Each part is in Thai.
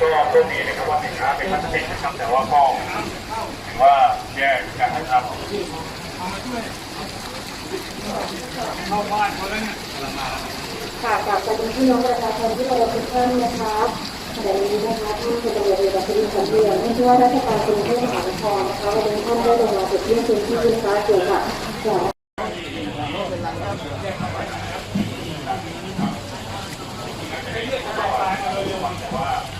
ก็โชคดีนะครับว่าสินค้าเป็นพลาสติกนะครับแต่ว่าก็ถือว่าแย่กันนะครับค่ะกลับไปเป็นพี่น้องประชาชนที่เคารพทุกท่านนะครับขณะนี้นะคะท่านพลตำรวจเอกอัศวินขวัญเมืองท่านผู้ว่าราชการกรุงเทพมหานครนะคะวันนี้ท่านได้ลงมาตรวจเยี่ยมพื้นที่ดินฟ้าเกี่ยวกับสถา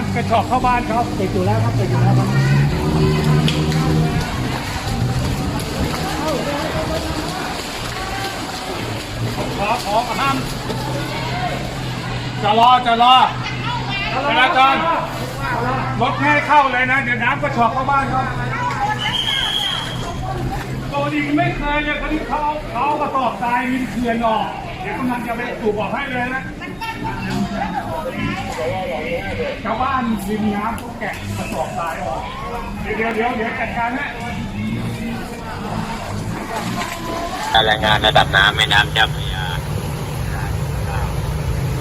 มันกระชอกเข้าบ้านครับติดอยู่แล้วครับติดอยู่แล้วครับขอขอห้ามจะรอจะรอจราจรรถไม่ให้เข้าเลยนะ เดี๋ยวน้ำกระชอกเข้าบ้านครับโตดีไม่เคยเลยคนที่เขาเขากระสอบทรายมีเขื่อนออก เดี๋ยวกำลังจะไปสูบออกให้เลยนะ ชาวบ้านริมน้ำเขาแกะกระสอบทรายออกเดี๋ยวเดี๋ยวเดี๋ยวเดี๋ยวจัดการให้รายงานระดับน้ำแม่น้ำเจ้าพระยา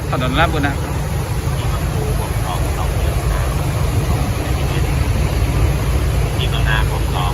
ถนนราชบุรณะที่ข้างหน้าของคลอง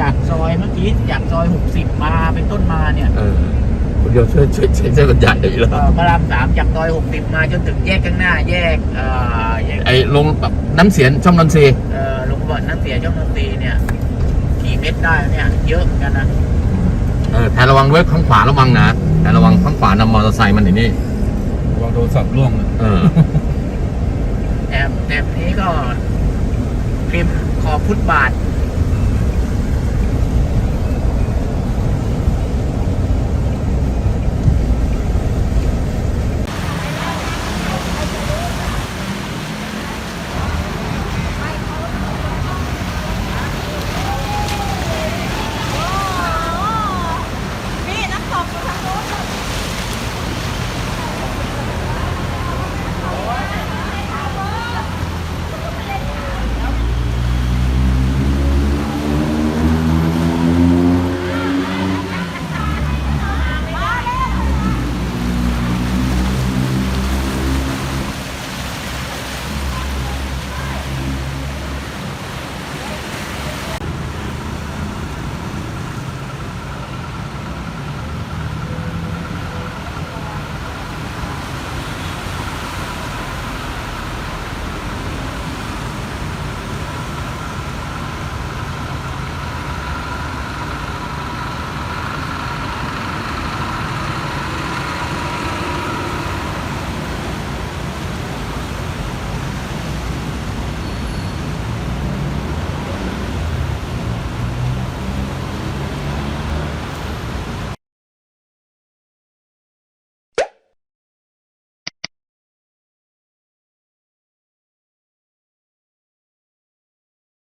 จากซอยเมื่อกี้จากซอยหกสิบมาเป็นต้นมาเนี่ยเออคุณโยมช่วยช่วยช่วยช่วยบรรยายหน่อยอีกแล้วเอ่อพระรามสามจากซอยหกสิบมาจนถึงแยกข้างหน้า แยกเอ่อแยกไอ้ลงแบบน้ำเสียนช่องนนทรีย์เอ่อลงบ่อนน้ำเสียช่องนนทรีเนี่ยกี่เม็ดได้เนี่ยเยอะเหมือนกันนะเออแต่ระวังด้วยข้างขวาระวังนะแต่ระวังข้างขวานำมอเตอร์ไซค์มันไอ้นี่ระวังโดนสับล่วงเออแอบแอบนี้ก็ริมขอบฟุตบาท